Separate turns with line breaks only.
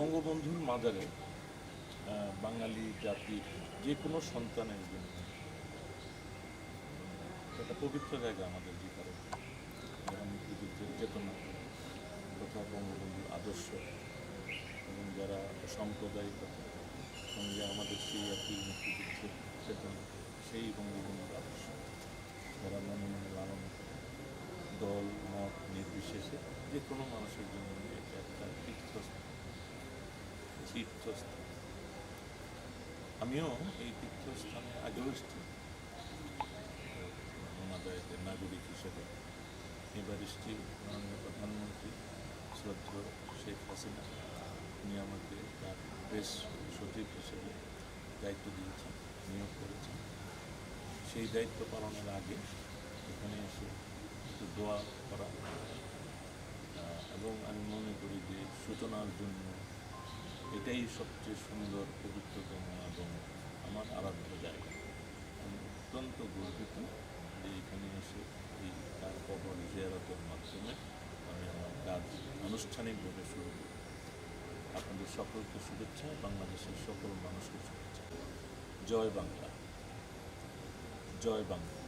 বঙ্গবন্ধুর মাজারে বাঙালি জাতির যে কোনো সন্তানের জন্য। একটা পবিত্র জায়গা আমাদের জীবনে। মুক্তিযুদ্ধের চেতনা, তথা বঙ্গবন্ধুর আদর্শ। এবং যারা সাম্প্রদায়িকতা সঙ্গে আমাদের সেই একই মুক্তিযুদ্ধের চেতনা, সেই বঙ্গবন্ধুর আদর্শ। যারা মনে মনে লালন দল, মত, নির্বিশেষে যে কোনো মানুষের জন্য তীর্থস্থান আমিও এই তীর্থস্থানে আগেও এসেছি নাগরিক হিসেবে এবার এসেছি মাননীয় প্রধানমন্ত্রী শ্রদ্ধ শেখ হাসিনা, উনি আমাকে তার প্রেস সচিব হিসেবে দায়িত্ব দিয়েছেন, নিয়োগ করেছেন। সেই দায়িত্ব পালনের আগে এখানে এসে একটু দোয়া করা। এবং আমি মনে করি যে সূচনার জন্য এটাই সবচেয়ে সুন্দর পবিত্রতম এবং আমার আরাধ্য জায়গা। আমি অত্যন্ত গর্বিত যে এখানে এসে এই তার কবর জিয়ারতের মাধ্যমে আমি আমার কাজ আনুষ্ঠানিকভাবে শুরু করি। আপনাদের সকলকে শুভেচ্ছা, বাংলাদেশের সকল মানুষকে শুভেচ্ছা। জয় বাংলা। জয় বাংলা।